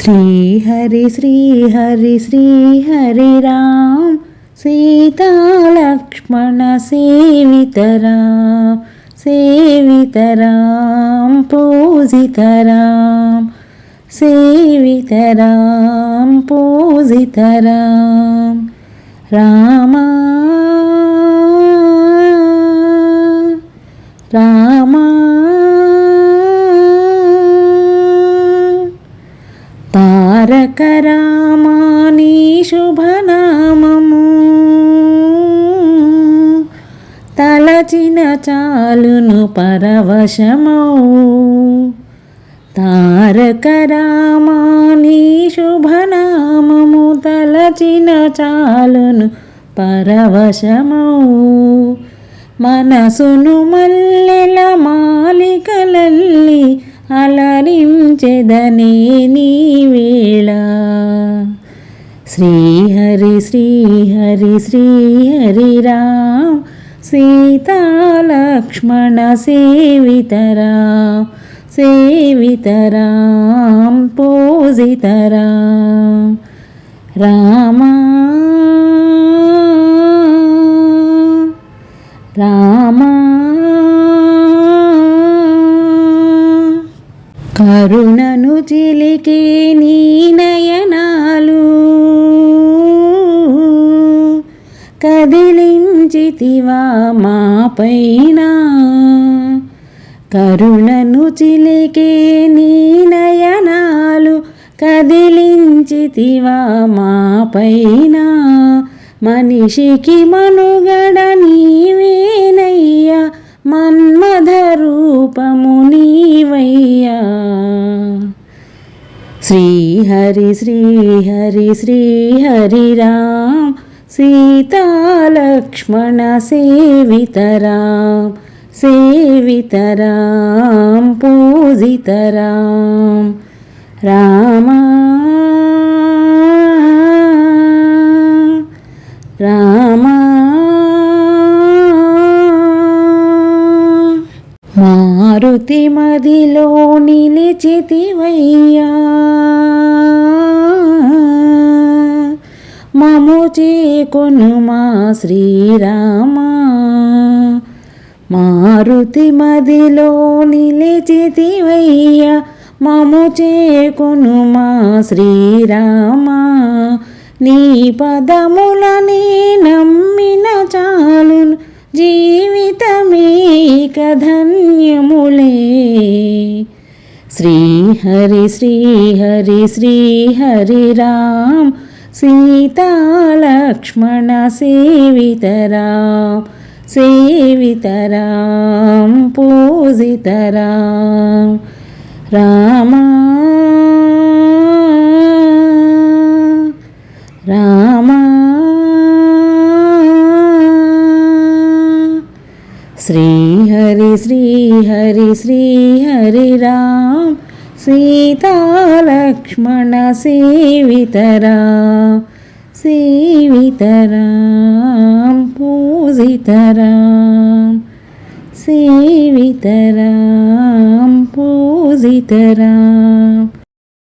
श्रीहरि श्रीहरि श्रीहरि राम सीतालक्ष्मण सेवितराम सेवितराम पूजितराम सेवितराम पूजितराम रामा रामा తారక రామాని శుభనామము తలచిన చాలును పరవశమౌ. తారక రామాని శుభనామము తలచిన చాలును పరవశమౌ. మనసును మల్లెల మాలికలల్లి అలరించెదనే నీ వేళ. శ్రీహరి శ్రీహరి శ్రీహరి రామ్ సీతాలక్ష్మణ సేవితరా సేవితరాం పూజితరా. రామా రామా. కరుణను చిలికే నీ నయనాలు కదిలించితివా మా పైన. కరుణను చిలికే నీ నయనాలు కదిలించితివా మా పైన. మనిషికి మనుగడ నీవే శ్రీహరి శ్రీహరి శ్రీహరి రామ్. సీతాలక్ష్మణ సేవితరాం సేవితరాం పూజితరాం రామా మారుతి మదిలో నిలిచితివయ్యా. మము చేకొను మా శ్రీరామా. మారుతి మదిలో నిలిచితివయ్యా. మము చేకొను మా శ్రీరామా. నీ పదములని నమ్మిన చాలును. జీవితమేక ధన్యములే శ్రీహరి శ్రీహరి శ్రీహరి రామ్ సీతాలక్ష్మణ సేవితరాం సేవితరాం పూజితరాం రామా రామా శ్రీ హరి శ్రీ హరి శ్రీ హరి రామ్ సీతాలక్ష్మణ సేవితరా సేవితరాం పూజితరాం సేవితరాం పూజితరాం.